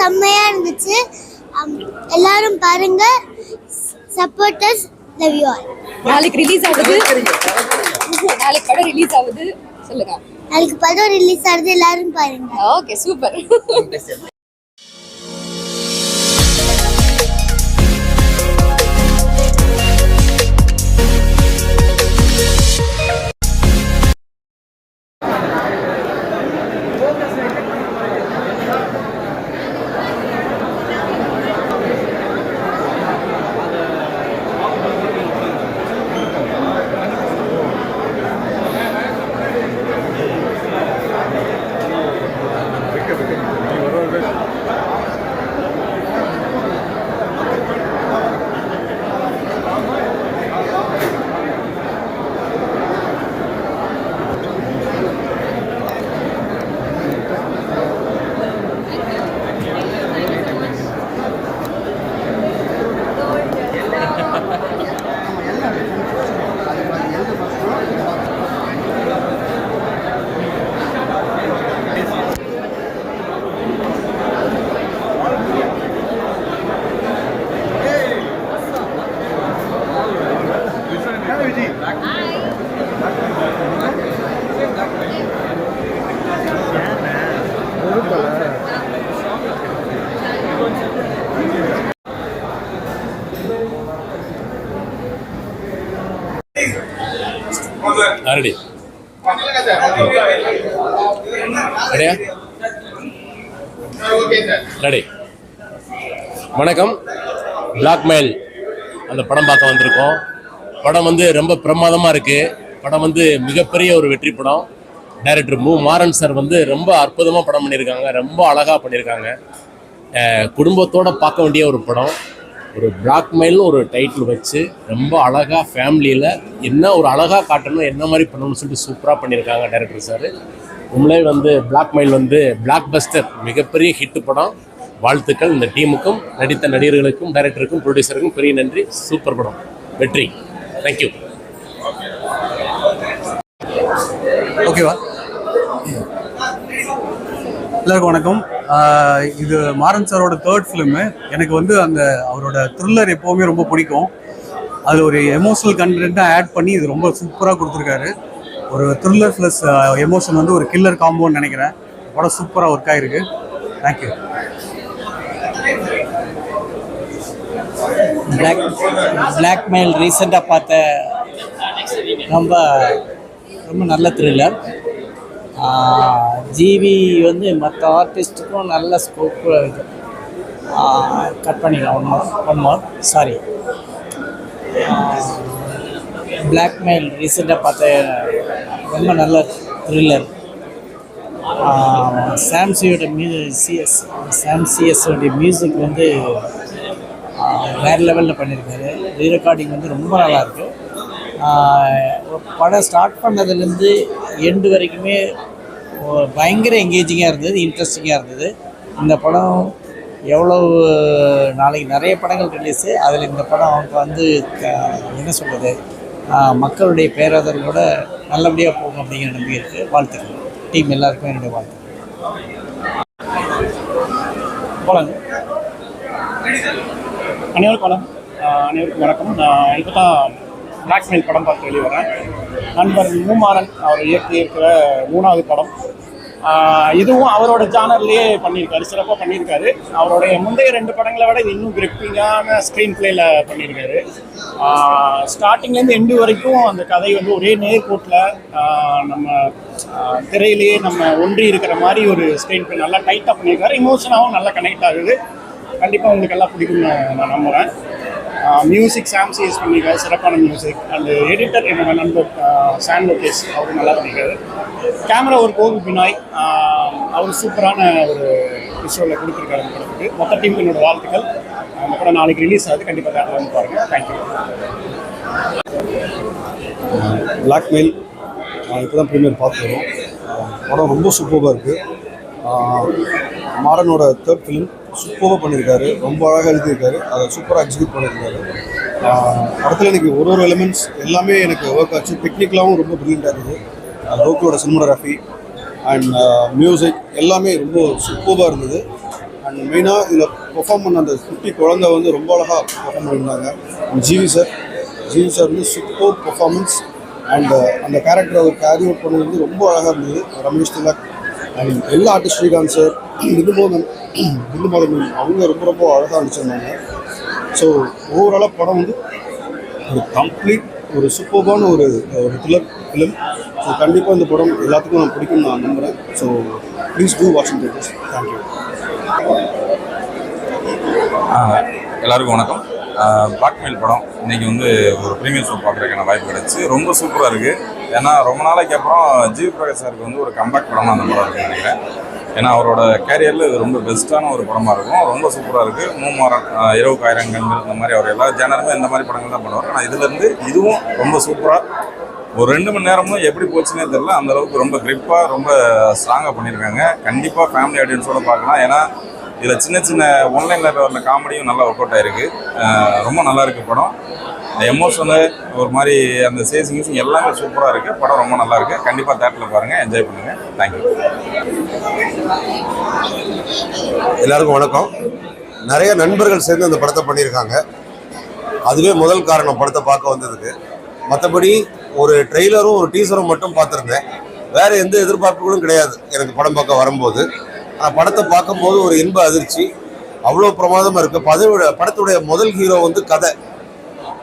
செம்மையா இருந்துச்சு. எல்லாரும் பாருங்க. சப்போர்ட்டர்ஸ் லவ் யூ ஆல் நாளைக்கு ரிலீஸ் ஆகுது. நாளைக்கு படம் ரிலீஸ் ஆகுது. சொல்லுங்க. நாளைக்கு படம் ரிலீஸ் ஆகுது. எல்லாரும் பாருங்க. ஓகே சூப்பர் ரெடி ரெடியா ரெடி வணக்கம். பிளாக்மெயில் அந்த படம் பார்க்க வந்திருக்கோம். படம் வந்து ரொம்ப பிரமாதமாக இருக்குது படம் வந்து மிகப்பெரிய ஒரு வெற்றி படம். டைரக்டர் மு. மாறன் சார் வந்து ரொம்ப அற்புதமாக படம் பண்ணியிருக்காங்க. ரொம்ப அழகாக பண்ணியிருக்காங்க. குடும்பத்தோடு பார்க்க வேண்டிய ஒரு படம். ஒரு பிளாக்மெயில்னு ஒரு டைட்டில் வச்சு ரொம்ப அழகாக ஃபேமிலியில் என்ன ஒரு அழகாக காட்டணும் என்ன மாதிரி பண்ணணும்னு சொல்லிட்டு சூப்பராக பண்ணியிருக்காங்க டேரக்டர் சார். உண்மையிலே வந்து பிளாக்மெயில் வந்து பிளாக் பஸ்டர் மிகப்பெரிய ஹிட் படம். வாழ்த்துக்கள் இந்த டீமுக்கும் நடித்த நடிகர்களுக்கும் டைரக்டருக்கும் ப்ரொடியூசருக்கும் பெரிய நன்றி. சூப்பர் படம். வெற்றி. தேங்க்யூ ஓகேவா எல்லாருக்கும் வணக்கம். இது மாறன் சாரோட தேர்ட் ஃபிலிமு எனக்கு வந்து அந்த அவரோட த்ரில்லர் எப்போவுமே ரொம்ப பிடிக்கும். அதில் ஒரு எமோஷனல் கண்டென்ட்டாக ஆட் பண்ணி இது ரொம்ப சூப்பராக கொடுத்துருக்காரு. ஒரு த்ரில்லர் ப்ளஸ் எமோஷன் வந்து ஒரு கில்லர் காம்போன்னு நினைக்கிறேன். படம் சூப்பராக ஒர்க் ஆகிருக்கு தேங்க்யூ பிளாக் பிளாக்மெயில் ரீசெண்டாக பார்த்த ரொம்ப ரொம்ப நல்ல த்ரில்லர் ஜிவி வந்து மற்ற ஆர்டிஸ்ட்டுக்கும் நல்ல ஸ்கோப் இருக்குது கட் பண்ணிக்கலாம் one more one more sorry Blackmail ரீசெண்டாக பார்த்த ரொம்ப நல்ல த்ரில்லர் சாம்சியோட மியூ சிஎஸ் சாம்சிஎஸோடைய மியூசிக் வந்து வேறு லெவலில் பண்ணியிருக்காரு ரீ ரெக்கார்டிங் வந்து ரொம்ப நல்லாயிருக்கு படம் ஸ்டார்ட் பண்ணதுலேருந்து எண்டு வரைக்குமே பயங்கர எங்கேஜிங்காக இருந்தது இன்ட்ரெஸ்டிங்காக இருந்தது. இந்த படம் எவ்வளவு நாளைக்கு நிறைய படங்கள் ரிலீஸு அதில் இந்த படம் அவங்க வந்து என்ன சொல்கிறது மக்களுடைய பேராதரவோட நல்லபடியாக போகும் அப்படிங்கிற நம்பிக்கை இருக்குது வாழ்த்துக்கள். டீம் எல்லாருக்கும் என்னுடைய வாழ்த்துக்கள். போலாங்க. அனைவருக்கும் வணக்கம். அனைவருக்கும் வணக்கம். நான் இப்போ தான் பிளாக்மெயில் படம் பார்த்து வெளியே வரேன். நண்பர் மூமாறன் அவர் இயக்கி இருக்கிற மூணாவது படம். இதுவும் அவரோட ஜானர்லேயே பண்ணியிருக்காரு சிறப்பாக பண்ணியிருக்காரு. அவருடைய முந்தைய ரெண்டு படங்களை விட இது இன்னும் கிரிப்பிங்கான ஸ்க்ரீன் பிளேயில் பண்ணியிருக்காரு. ஸ்டார்டிங்லேருந்து எண்டு வரைக்கும் அந்த கதை வந்து ஒரே நேர்கோட்டில் நம்ம திரையிலேயே நம்ம ஒன்றி இருக்கிற மாதிரி ஒரு ஸ்க்ரீன் பிளே நல்லா டைட்டாக பண்ணியிருக்காரு. இமோஷனாகவும் நல்லா கனெக்ட் ஆகுது. கண்டிப்பாக உங்களுக்கு எல்லாம் பிடிக்கும்னு நான் நம்புகிறேன் மியூசிக் சாம் யூஸ் பண்ணியிருக்காரு சிறப்பான மியூசிக் அண்ட் எடிட்டர் என்னோட நண்பர் ஆஹ் லோகேஷ் அவர் நல்லா பண்ணியிருக்காரு கேமரா ஒரு கோவி பினாய் அவர் சூப்பரான ஒரு விஷுவலில் கொடுத்துருக்காரு அந்த படத்துக்கு. மொத்த டீம் என்னோட வாழ்த்துக்கள். அந்த படம் நாளைக்கு ரிலீஸ் ஆகுது. கண்டிப்பாக தேட்டர் வந்து பாருங்கள் தேங்க்யூ பிளாக்மெயில் இப்போ தான் ப்ரீமியர் பார்த்து படம் ரொம்ப சூப்பராக இருக்குது மாறனோட தேர்ட் ஃபிலிம் சூப்பராக பண்ணியிருக்காரு. ரொம்ப அழகாக எழுதியிருக்காரு. அதை சூப்பராக எக்ஸிக்யூட் பண்ணியிருக்காரு. படத்தில் எனக்கு ஒரு ஒரு எலிமெண்ட்ஸ் எல்லாமே எனக்கு ஒர்க் ஆச்சு. டெக்னிக்கலாகவும் ரொம்ப ப்ரில்லியண்டாக இருக்குது லோக்கலோட சினிமோகிராஃபி அண்ட் மியூசிக் எல்லாமே ரொம்ப சூப்பராக இருந்தது. அண்ட் மெயினாக இதில் பெர்ஃபார்ம் பண்ண அந்த குட்டி குழந்தை வந்து ரொம்ப அழகாக பெர்ஃபார்ம் பண்ணியிருந்தாங்க. ஜிவி சார் ஜிவி சார் வந்து சூப்பர் பெர்ஃபார்மன்ஸ் அண்ட் அந்த கேரக்டரை அவர் கேரி அவுட் பண்ணது வந்து ரொம்ப அழகாக இருந்தது. ரமேஷ் திலக் அண்ட் எல்லா ஆர்டிஸ்ட் ஸ்ரீகாந்த் சார் பிந்துமோதன் பிந்துமோதன் அவங்க ரொம்ப ரொம்ப அழகாக நடிச்சிருந்தாங்க. ஸோ ஓவராலாக படம் வந்து ஒரு கம்ப்ளீட் ஒரு சூப்பர்பான ஒரு ஒரு த்ரில்லர் ஃபிலிம் ஸோ கண்டிப்பாக இந்த படம் எல்லாத்துக்கும் நான் பிடிக்கும்னு நான் நம்புகிறேன் ஸோ ப்ளீஸ் டூ வாட்சிங் தேட்டர்ஸ் தேங்க்யூ எல்லாருக்கும் வணக்கம். பிளாக்மெயில் படம். இன்னைக்கு வந்து ஒரு ப்ரீமியர் ஷோ பார்க்குறதுக்கான வாய்ப்பு கிடச்சி. ரொம்ப சூப்பராக இருக்குது ஏன்னா ரொம்ப நாளைக்கு அப்புறம் ஜி பிரகாஷ் சாருக்கு வந்து ஒரு கம்பேக் படமாக அந்த படம் இருக்குன்னு நினைக்கிறேன். ஏன்னா அவரோட கேரியரில் இது ரொம்ப பெஸ்ட்டான ஒரு படமாக இருக்கும். ரொம்ப சூப்பராக இருக்குது மூமாரம் இரவு காயிரங்கள் இந்த மாதிரி அவர் எல்லா ஜேனருமே இந்த மாதிரி படங்கள் தான் பண்ணுவார். ஆனால் இதுலேருந்து இதுவும் ரொம்ப சூப்பராக ஒரு ரெண்டு மணி நேரமும் எப்படி போச்சுன்னே தெரியல. அந்த அளவுக்கு ரொம்ப கிரிப்பாக ரொம்ப ஸ்ட்ராங்காக பண்ணியிருக்காங்க கண்டிப்பாக ஃபேமிலி ஆடியன்ஸோட பார்க்கலாம். ஏன்னா இதில் சின்ன சின்ன ஒன்லைனில் வர காமெடியும் நல்லா ஒர்க் அவுட் ஆயிருக்கு ரொம்ப நல்லா இருக்குது படம். இந்த எமோஷனு ஒரு மாதிரி அந்த சேசிங் கீசிங் எல்லாமே சூப்பராக இருக்குது படம் ரொம்ப நல்லா இருக்குது கண்டிப்பாக தேட்டரில் பாருங்கள் என்ஜாய் பண்ணுங்கள் தேங்க்யூ எல்லாருக்கும் வணக்கம். நிறைய நண்பர்கள் சேர்ந்து அந்த படத்தை பண்ணியிருக்காங்க. அதுவே முதல் காரணம் படத்தை பார்க்க வந்ததுக்கு. மற்றபடி ஒரு ட்ரெய்லரும் ஒரு டீசரும் மட்டும் பார்த்துருந்தேன். வேறு எந்த எதிர்பார்ப்புகளும் கிடையாது எனக்கு படம் பார்க்க வரும்போது. ஆனால் படத்தை பார்க்கும்போது ஒரு இன்ப அதிர்ச்சி. அவ்வளோ பிரமாதமாக இருக்குது பதவியோட படத்துடைய முதல் ஹீரோ வந்து கதை.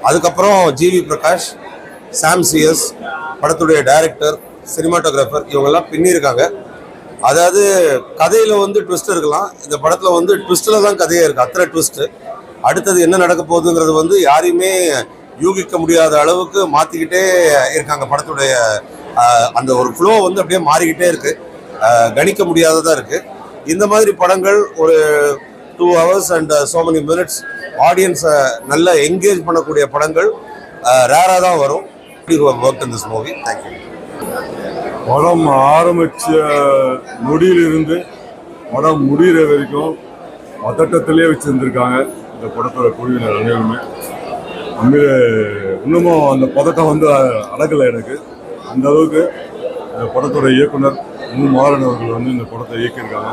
அதுக்கப்புறம் ஜிவி பிரகாஷ் சாம் சிஎஸ் படத்துடைய டைரக்டர் சினிமாட்டோகிராஃபர் இவங்கெல்லாம் பின்னியிருக்காங்க அதாவது கதையில் வந்து ட்விஸ்ட் இருக்கலாம். இந்த படத்தில் வந்து ட்விஸ்ட்டில் தான் கதையே இருக்குது அத்தனை ட்விஸ்ட்டு அடுத்தது என்ன நடக்க போகுதுங்கிறது வந்து யாரையுமே யூகிக்க முடியாத அளவுக்கு மாற்றிக்கிட்டே இருக்காங்க படத்துடைய அந்த ஒரு ஃப்ளோ வந்து அப்படியே மாறிக்கிட்டே இருக்குது கணிக்க முடியாததாக இருக்குது இந்த மாதிரி படங்கள் ஒரு two hours and so many minutes ஆடியன்ஸை நல்லா என்கேஜ் பண்ணக்கூடிய படங்கள் ரேராக தான் வரும். Work in this movie thank you படம் ஆரம்பித்த நொடியிலிருந்து படம் முடிகிற வரைக்கும் பதட்டத்திலே வச்சுருந்துருக்காங்க இந்த படத்தோட குழுவினர் அனைவருமே. உண்மையிலே இன்னமும் அந்த பதட்டம் வந்து அடக்கலை எனக்கு. அந்த அளவுக்கு இந்த படத்தோட இயக்குனர் மு மாறன் அவர்கள் வந்து இந்த படத்தை இயக்கியிருக்காங்க.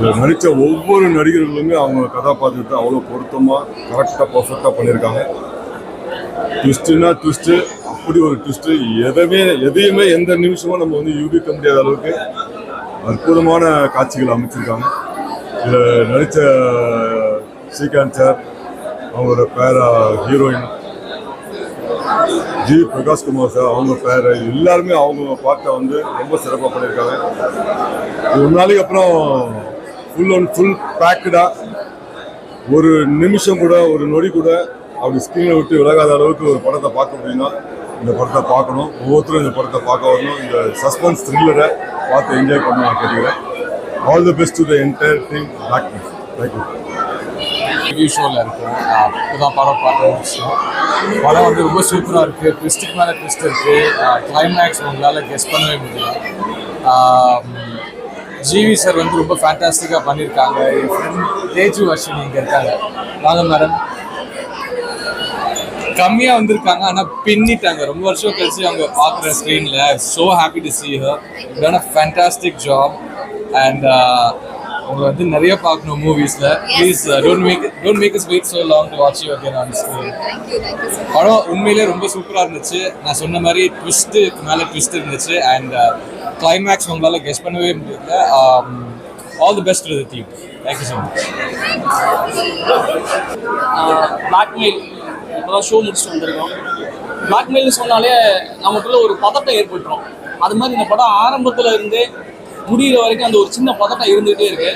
நடித்த ஒவ்வொரு நடிகர்களுமே அவங்க கதாபாத்திரத்தை அவ்வளோ பொருத்தமாக கரெக்டாக பர்ஃபெக்டாக பண்ணியிருக்காங்க. ட்விஸ்ட்டுனா ட்விஸ்ட்டு அப்படி ஒரு ட்விஸ்ட்டு எதையுமே எதையுமே எந்த நிமிஷமும் நம்ம வந்து யூகிக்க முடியாத அளவுக்கு அற்புதமான காட்சிகள் அமைச்சிருக்காங்க. இதில் நடித்த ஸ்ரீகாந்த் சார் அவங்களோட பேரா ஹீரோயின் ஜி. பிரகாஷ்குமார் சார் அவங்க பேர் எல்லாருமே அவங்க பாட்டை வந்து ரொம்ப சிறப்பாக பண்ணியிருக்காங்க. ஒரு நாளைக்கு அப்புறம் ஃபுல் அண்ட் ஃபுல் பேக்குடாக ஒரு நிமிஷம் கூட ஒரு நொடி கூட அப்படி ஸ்க்ரீனை விட்டு விலகாத அளவுக்கு ஒரு படத்தை பார்க்க முடியும்னா இந்த படத்தை பார்க்கணும். ஒவ்வொருத்தரும் இந்த படத்தை பார்க்க வரணும். இந்த சஸ்பென்ஸ் த்ரில்லரை பார்த்து என்ஜாய் பண்ண நான் கேட்டுக்கிறேன். All the best to the entire team back thank you review ஷோவில் இருக்கும் இப்போதான் படம் பார்க்க விஷயம் படம் வந்து ரொம்ப சூப்பராக இருக்குது ட்விஸ்ட்டுக்கு மேலே ட்விஸ்ட் இருக்குது கிளைமேக்ஸ் உங்களால் கெஸ் பண்ணவே முடியல. ஜிவி சார் வந்து ரொம்ப ஃபேண்டாஸ்டிக்காக பண்ணியிருக்காங்க என் ஃப்ரெண்ட் தேஜு அஸ்வினி இங்கே இருக்காங்க. வாங்க மேடம் கம்மியாக வந்திருக்காங்க ஆனால் பின்னிட்டாங்க. ரொம்ப வருஷம் கழிச்சு அவங்க பார்க்குற ஸ்க்ரீனில் so happy to see her done a fantastic job and உங்களை வந்து நிறைய பார்க்கணும் மூவிஸில் please don't make don't make us wait so long to watch you again on screen படம் உண்மையிலே ரொம்ப சூப்பராக இருந்துச்சு. நான் சொன்ன மாதிரி ட்விஸ்ட்டுக்கு மேலே ட்விஸ்ட் இருந்துச்சு. அண்ட் கிளைமேக்ஸ் உங்களால் கெஸ் பண்ணவே முடியல. All the best to the team thank you so much Blackmail இப்போதான் ஷோ முடிச்சுட்டு வந்திருக்கோம். பிளாக்மெயில்னு சொன்னாலே நமக்குள்ள ஒரு பதட்டம் ஏற்பட்டுரும். அது மாதிரி இந்த படம் ஆரம்பத்தில் இருந்தே முடிகிற வரைக்கும் அந்த ஒரு சின்ன பதட்டம் இருந்துகிட்டே இருக்கு.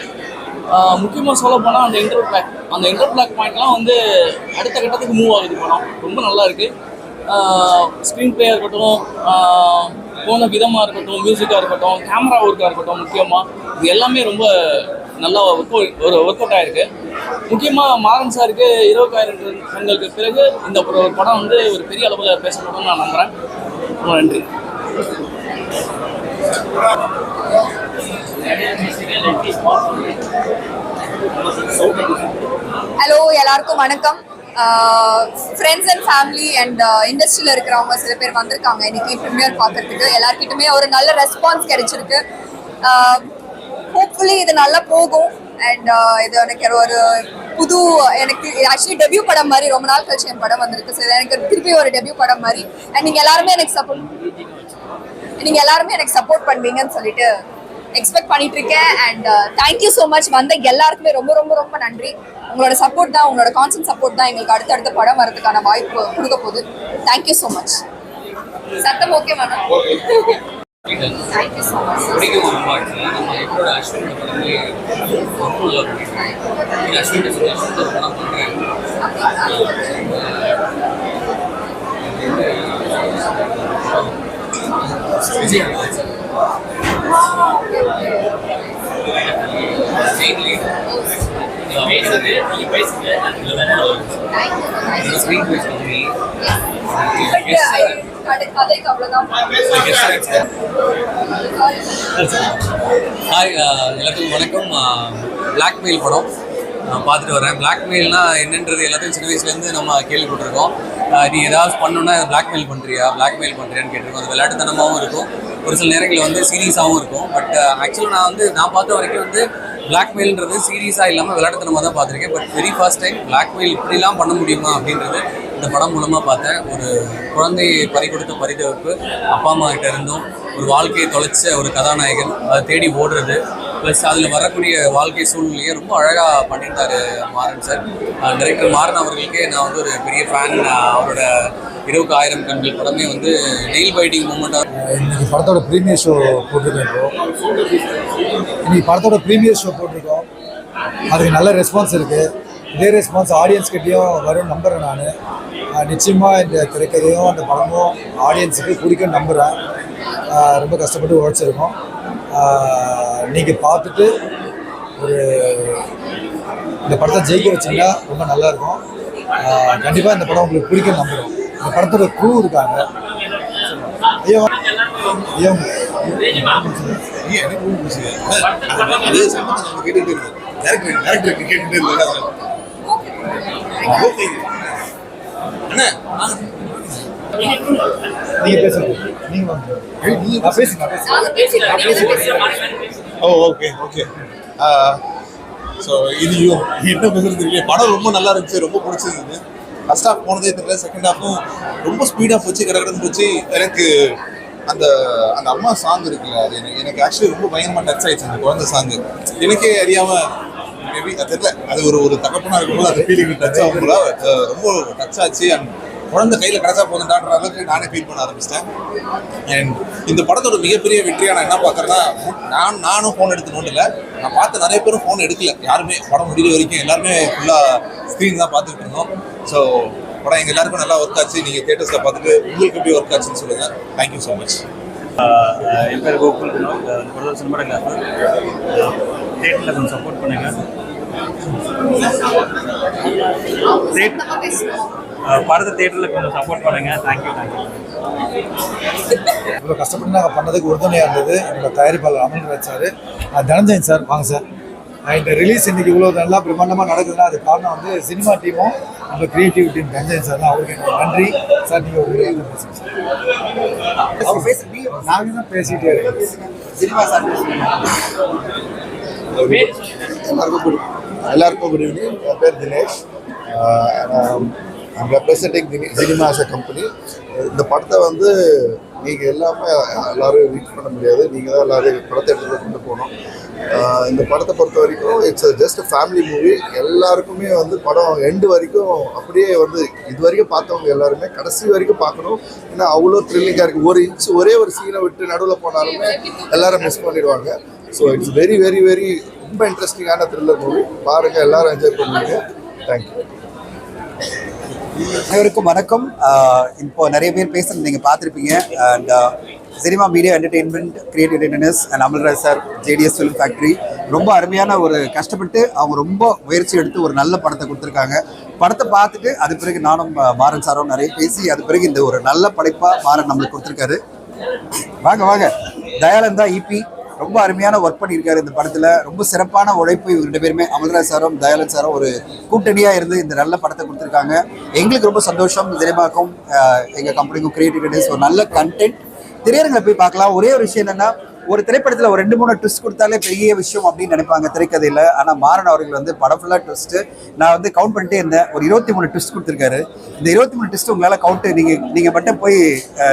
முக்கியமாக சொல்ல போனால் அந்த இன்டர் பிளாக் அந்த இன்டர் பிளாக் பாயிண்ட்லாம் வந்து அடுத்த கட்டத்துக்கு மூவ் ஆகுது படம். ரொம்ப நல்லா இருக்கு. ஸ்க்ரீன் பிளேயாக இருக்கட்டும் போன விதமாக இருக்கட்டும் மியூசிக்காக இருக்கட்டும் கேமரா ஒர்க்காக இருக்கட்டும் முக்கியமாக இது எல்லாமே ரொம்ப நல்லா ஒர்க் ஒரு ஒர்க் அவுட் ஆகிருக்கு முக்கியமாக மாறன் சாருக்கு இருபத்தாயிரம் கண்களுக்கு பிறகு இந்த ஒரு படம் வந்து ஒரு பெரிய அளவில் பேசப்படும்னு நான் நம்புகிறேன் ரொம்ப நன்றி. ஹலோ எல்லாருக்கும் வணக்கம். ஃப்ரெண்ட்ஸ் அண்ட் ஃபேமிலி அண்ட் இண்டஸ்ட்ரியில் இருக்கிறவங்க சில பேர் வந்திருக்காங்க. இன்னைக்கு ப்ரீமியர் பார்க்கறதுக்கு. எல்லாருக்கிட்டுமே ஒரு நல்ல ரெஸ்பான்ஸ் கிடைச்சிருக்கு. ஹோப்ஃபுல்லி இது நல்லா போகும். அண்ட் இது எனக்கு ஒரு புது எனக்கு ஆக்சுவலி டெபியூ படம் மாதிரி ரொம்ப நாள் கழிச்சு என் படம் வந்திருக்கு. ஸோ எனக்கு திருப்பி ஒரு டெபியூ படம் மாதிரி. அண்ட் நீங்கள் எல்லாருமே எனக்கு சப்போர்ட் நீங்கள் எல்லாருமே எனக்கு சப்போர்ட் பண்ணுவீங்கன்னு சொல்லிட்டு எக்ஸ்பெக்ட் பண்ணிட்டு இருக்கேன் அண்ட் தேங்க்யூ ஸோ மச் வந்த எல்லாருக்குமே ரொம்ப ரொம்ப ரொம்ப நன்றி. உங்களோட சப்போர்ட் தான் உங்களோட கான்சன்ட் சப்போர்ட் தான் எங்களுக்கு அடுத்தடுத்த படம் வரதுக்கான வாய்ப்பு கொடுக்க போகுது. தேங்க்யூ ஸோ மச் சத்தம் okay madam thank you so much பிடிக்கும் நம்ம எப்போட அஸ்வினோட அஸ்வின் அஸ்வின் படம் பண்ணுறேன் விஜய் பேசுறது நீங்கள் பேசுங்க அதில் ரொம்ப ஸ்க்ரீன் uh, பேஸ் கம்மி கதைக்கு அவ்வளோதான் ஹாய் எல்லாத்துக்கும் வணக்கம் பிளாக்மெயில் படம். பார்த்துட்டு வரேன். பிளாக்மெயில்னால் என்னன்றது எல்லாத்தையும் சின்ன வயசுலேருந்து நம்ம கேள்விப்பட்டிருக்கோம். நீ ஏதாவது பண்ணணுன்னா பிளாக்மெயில் பண்ணுறியா பிளாக்மெயில் பண்ணுறியான்னு கேட்டிருக்கோம். அது விளையாட்டுத்தனமாகவும் இருக்கும். ஒரு சில நேரங்களில் வந்து சீரியஸாகவும் இருக்கும். பட் ஆக்சுவலாக நான் வந்து நான் பார்த்த வரைக்கும் வந்து பிளாக்மெயில்ன்றது சீரியஸாக இல்லாமல் விளையாட்டுத்தனமாக தான் பார்த்துருக்கேன். But very first time Blackmail இப்படிலாம் பண்ண முடியுமா அப்படின்றது இந்த படம் மூலமாக பார்த்தேன். ஒரு குழந்தையை பறி கொடுத்த பரிதவிப்பு அப்பா அம்மா கிட்ட இருந்தும் ஒரு வாழ்க்கையை தொலைச்ச ஒரு கதாநாயகன் அதை தேடி ஓடுறது ப்ளஸ் அதில் வரக்கூடிய வாழ்க்கை சூழ்நிலையை ரொம்ப அழகாக பண்ணியிருந்தாரு மாறன் சார். டைரக்டர் மாறன் அவர்களுக்கே நான் வந்து ஒரு பெரிய ஃபேன் அவரோட இருபக்கு ஆயிரம் கண்கள் படமே வந்து நெயில் பைட்டிங் மூமெண்ட்டாக இன்னைக்கு படத்தோட ப்ரீமியர் ஷோ போட்டிருக்கோம் இன்னைக்கு படத்தோட ப்ரீமியர் ஷோ போட்டிருக்கோம். அதுக்கு நல்ல ரெஸ்பான்ஸ் இருக்குது இதே ரெஸ்பான்ஸ் ஆடியன்ஸ் கிட்டேயும் வரும் நம்புகிறேன் நான். நிச்சயமாக இந்த திரைக்கதையும் அந்த படமும் ஆடியன்ஸுக்கு பிடிக்கும் நம்புகிறேன் ரொம்ப கஷ்டப்பட்டு உழைச்சிருக்கோம். நீங்கள் பார்த்துட்டு ஒரு இந்த படத்தை ஜெயிக்க வச்சிங்கன்னா ரொம்ப நல்லா இருக்கும் கண்டிப்பாக இந்த படம் உங்களுக்கு பிடிக்கும் நம்புகிறோம் இந்த படத்தோட குழு இருக்காங்க. ஐயோ. ஐயோ. நீங்க பேசுங்க. நீங்க வாங்க நான் பேசுங்க நான் பேசுங்க ஓ ஓகே ஓகே ஸோ இது யோ- என்ன பேசுறது தெரியல படம் ரொம்ப நல்லா இருந்துச்சு ரொம்ப பிடிச்சிருந்தது. ஃபர்ஸ்ட் ஹாஃப் போனதே தெரியல செகண்ட் ஹாஃபும் ரொம்ப ஸ்பீடாக போச்சு கடகடன்னு போச்சு. எனக்கு அந்த அந்த அம்மா சாங் இருக்குல்ல அது எனக்கு எனக்கு ஆக்சுவலி ரொம்ப பயங்கரமாக டச் ஆயிடுச்சு அந்த குழந்தை சாங் எனக்கே அறியாம மேபி அது தெரியல. அது ஒரு ஒரு தகப்பனா இருக்கும்போது அந்த ஃபீலிங் டச் ஆகும் போல அஹ் ரொம்ப டச் ஆச்சு. அண்ட் குழந்தை கையில் கிடைச்சா போதுண்டான்ற அளவுக்கு நானே ஃபீல் பண்ண ஆரம்பிச்சிட்டேன். அண்ட் இந்த படத்தோட மிகப்பெரிய வெற்றியா நான் என்ன பார்க்குறேன்னா நான் நானும் ஃபோன் எடுத்து நோண்டல. நான் பார்த்த நிறைய பேரும் ஃபோன் எடுக்கல. யாருமே படம் முடிகிற வரைக்கும் எல்லாருமே ஃபுல்லாக ஸ்க்ரீன் தான் பார்த்துட்டு இருந்தோம். ஸோ படம் எங்கள் எல்லாருக்கும் நல்லா ஒர்க் ஆச்சு. நீங்கள் தேட்டர்ஸில் பார்த்துட்டு உங்களுக்கு எப்படி ஒர்க் ஆச்சுன்னு சொல்லுங்கள் தேங்க்யூ ஸோ மச் என் பேர் கோகுல் சினிமாட்டோகிராஃபர். தேட்டரில் கொஞ்சம் சப்போர்ட் பண்ணுங்க. தேட் படத்தை தேட்டரில் கொஞ்சம் சப்போர்ட் பண்ணுங்க. தேங்க்யூ தேங்க்யூ இவ்வளோ கஷ்டப்பட்டு நாங்கள் பண்ணதுக்கு உறுதுணையாக இருந்தது என்னோட தயாரிப்பாளர் அமல்ராஜ் சார். தனஞ்சயன் சார். வாங்க சார். இந்த ரிலீஸ் இன்னைக்கு இவ்வளோ நல்லா பிரம்மாண்டமாக நடக்குதுன்னா அது காரணம் வந்து சினிமா டீமும் நம்ம கிரியேட்டிவ் டீம் தனஞ்சயன் சார். தான் அவருக்கு நன்றி. சார் நீங்கள் பேச நாங்கள் தான் பேசிகிட்டே இருக்கோம் சினிமா சார் எல்லாருக்கும் குட் எல்லாருக்கும் குட் ஈவினிங் என் பேர் Dinesh. I'm representing cinema as a company இந்த படத்தை வந்து நீங்கள் எல்லாமே எல்லோரும் ரீச் பண்ண முடியாது. நீங்கள் தான் எல்லாரும் படத்தை எடுத்து கொண்டு போகணும். இந்த படத்தை பொறுத்த வரைக்கும் இட்ஸ் ஜஸ்ட் ஃபேமிலி மூவி எல்லாருக்குமே வந்து படம் எண்டு வரைக்கும் அப்படியே வந்து இது வரைக்கும் பார்த்தவங்க எல்லாருமே கடைசி வரைக்கும் பார்க்கணும். ஏன்னா அவ்வளோ த்ரில்லிங்காக இருக்குது ஒரு இன்ச் ஒரே ஒரு சீனை விட்டு நடுவில் போனாலுமே எல்லாரும் மிஸ் பண்ணிடுவாங்க. So it's very very very ரொம்ப இன்ட்ரெஸ்டிங்கான த்ரில்லர் மூவி பாருங்கள் எல்லாரும் என்ஜாய் பண்ணுவீங்க. தேங்க்யூ அனைவருக்கும் வணக்கம். இப்போ நிறைய பேர் பேசுறது நீங்கள் பார்த்துருப்பீங்க. And cinema media entertainment creative entertainers and Amalraj sir JDS film factory ரொம்ப அருமையான ஒரு கஷ்டப்பட்டு அவங்க ரொம்ப முயற்சி எடுத்து ஒரு நல்ல படத்தை கொடுத்துருக்காங்க. படத்தை பார்த்துட்டு அது பிறகு நானும் மாறன் சாரும் நிறைய பேசி அது பிறகு இந்த ஒரு நல்ல படைப்பாக மாறன் நம்மளுக்கு கொடுத்துருக்காரு. வாங்க வாங்க. தயாலந்தா தான் இபி ரொம்ப அருமையான ஒர்க் பண்ணியிருக்காரு இந்த படத்தில். ரொம்ப சிறப்பான உழைப்பு இவங்க ரெண்டு பேருமே. அமல்ராஜ் சாரும் தயாலன் சாரும் ஒரு கூட்டணியாக இருந்து இந்த நல்ல படத்தை கொடுத்துருக்காங்க. எங்களுக்கு ரொம்ப சந்தோஷம் சினிமாக்கும் எங்கள் கம்பெனிக்கும் கிரியேட்டிவிட்டிஸ் ஒரு நல்ல கண்டென்ட் திரையரங்களை போய் பார்க்கலாம். ஒரே ஒரு விஷயம் என்னென்னா ஒரு திரைப்படத்தில் ஒரு ரெண்டு மூணு ட்விஸ்ட் கொடுத்தாலே பெரிய விஷயம் அப்படின்னு நினைப்பாங்க திரைக்கதையில். ஆனால் மாறன் அவர்கள் வந்து படம் ஃபுல்லாக ட்விஸ்ட்டு நான் வந்து கவுண்ட் பண்ணிட்டே இருந்தேன். ஒரு இருபத்தி மூணு ட்விஸ்ட் கொடுத்துருக்காரு. இந்த இருபத்தி மூணு ட்விஸ்ட் உங்களால் கவுண்ட் நீங்கள் நீங்கள் மட்டும் போய்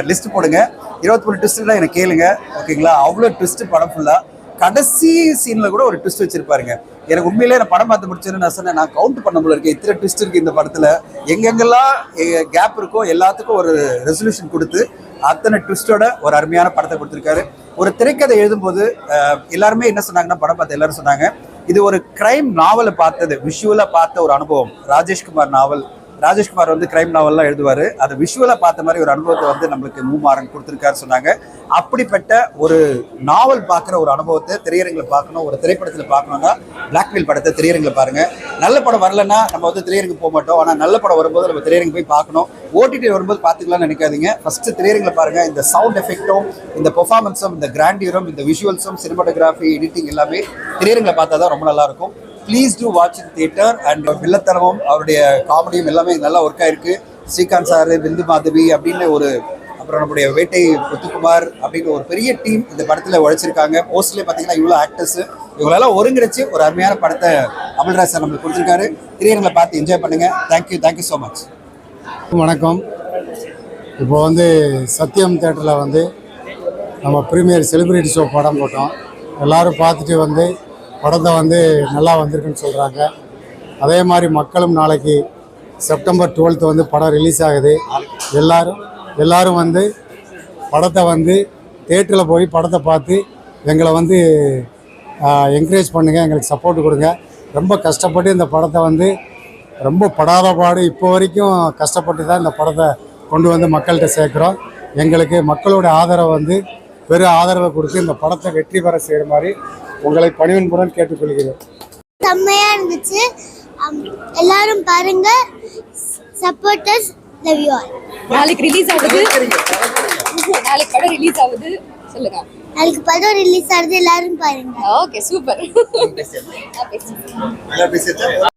லிஸ்ட் போடுங்க. இருபத்தி மூணு ட்விஸ்ட்லாம் எனக்கு கேளுங்க ஓகேங்களா அவ்வளோ ட்விஸ்ட் படம் ஃபுல்லாக கடைசி சீனில் கூட ஒரு ட்விஸ்ட் வச்சிருப்பாருங்க. எனக்கு உண்மையிலே நான் படம் பார்த்து முடிச்சேன்னு நான் சொன்னேன் நான் கவுண்ட் பண்ண முடியல இருக்கேன் இத்தனை ட்விஸ்ட் இருக்கு இந்த படத்தில். எங்கெங்கெல்லாம் கேப் இருக்கோ எல்லாத்துக்கும் ஒரு ரெசல்யூஷன் கொடுத்து அத்தனை ட்விஸ்டோட ஒரு அருமையான படத்தை கொடுத்துருக்காரு. ஒரு திரைக்கதை எழுதும்போது எல்லாருமே என்ன சொன்னாங்கன்னா படம் பார்த்து எல்லாரும் சொன்னாங்க இது ஒரு கிரைம் நாவலை பார்த்தது விஷுவலாக பார்த்த ஒரு அனுபவம். ராஜேஷ்குமார் நாவல் ராஜேஷ்குமார் வந்து கிரைம் நாவல்லாம் எழுதுவார். அதை விஷுவலாக பார்த்த மாதிரி ஒரு அனுபவத்தை வந்து நம்மளுக்கு மூமாறன் கொடுத்துருக்காரு சொன்னாங்க. அப்படிப்பட்ட ஒரு நாவல் பார்க்குற ஒரு அனுபவத்தை திரையரங்கில் பார்க்கணும் ஒரு திரைப்படத்தில் பார்க்கணும்னா பிளாக்மெயில் படத்தை திரையரங்கில் பாருங்கள் நல்ல படம் வரலன்னா நம்ம வந்து திரையரங்கு போக மாட்டோம். ஆனால் நல்ல படம் வரும்போது நம்ம திரையரங்கு போய் பார்க்கணும். ஓடிடி வரும்போது பார்த்துக்கலாம்னு நினைக்காதீங்க. ஃபஸ்ட்டு திரையரங்கில் பாருங்கள் இந்த சவுண்ட் எஃபெக்ட்டும் இந்த பெர்ஃபார்மன்ஸும் இந்த கிராண்டியரும் இந்த விஷுவல்ஸும் சினிமாட்டோகிராஃபி எடிட்டிங் எல்லாமே திரையரங்கில் பார்த்தா தான் ரொம்ப நல்லாயிருக்கும் please to watch in theatre and வில்லத்தனமும் அவருடைய காமெடியும் எல்லாமே நல்லா ஒர்க் ஆயிருக்கு. ஸ்ரீகாந்த் சார் பிந்து மாதவி அப்படின்னு ஒரு அப்புறம் நம்முடைய வேட்டை முத்துக்குமார் அப்படிங்கிற ஒரு பெரிய டீம் இந்த படத்தில் உழைச்சிருக்காங்க. போஸ்ட்லேயே பார்த்தீங்கன்னா இவ்வளோ ஆக்டர்ஸ் இவங்களெல்லாம் ஒருங்கிணைச்சு ஒரு அருமையான படத்தை அமல்ராஜ் சார் நம்மளுக்கு கொடுத்துருக்காரு. திரையரங்களை பார்த்து என்ஜாய் பண்ணுங்கள் தேங்க்யூ தேங்க்யூ ஸோ மச் வணக்கம். இப்போ வந்து சத்யம் தேட்டரில் வந்து நம்ம ப்ரீமியர் செலிப்ரிட்டி ஷோ படம் போட்டோம். எல்லோரும் பார்த்துட்டு வந்து படத்தை வந்து நல்லா வந்திருக்குன்னு சொல்கிறாங்க அதே மாதிரி மக்களும் நாளைக்கு செப்டம்பர் டுவெல்த்து வந்து படம் ரிலீஸ் ஆகுது. எல்லாரும் எல்லாரும் வந்து படத்தை வந்து தேட்டரில் போய் படத்தை பார்த்து எங்களை வந்து என்கரேஜ் பண்ணுங்கள் எங்களுக்கு சப்போர்ட் கொடுங்க. ரொம்ப கஷ்டப்பட்டு இந்த படத்தை வந்து ரொம்ப படாத பாடு இப்போ வரைக்கும் கஷ்டப்பட்டு தான் இந்த படத்தை கொண்டு வந்து மக்கள்கிட்ட சேர்க்குறோம். எங்களுக்கு மக்களோட ஆதரவை வந்து பெரு ஆதரவை கொடுத்து இந்த படத்தை வெற்றி பெற செய்கிற மாதிரி உங்களை பணிவன்புடன் கேட்டுக்கொள்கிறேன். செம்மையா இருந்துச்சு. எல்லாரும் பாருங்க. சப்போர்ட்டர்ஸ் லவ் யூ ஆல் நாளைக்கு ரிலீஸ் ஆகுது. நாளைக்கு படம் ரிலீஸ் ஆகுது. சொல்லுங்க. நாளைக்கு படம் ரிலீஸ் ஆகுது. எல்லாரும் பாருங்க. Okay super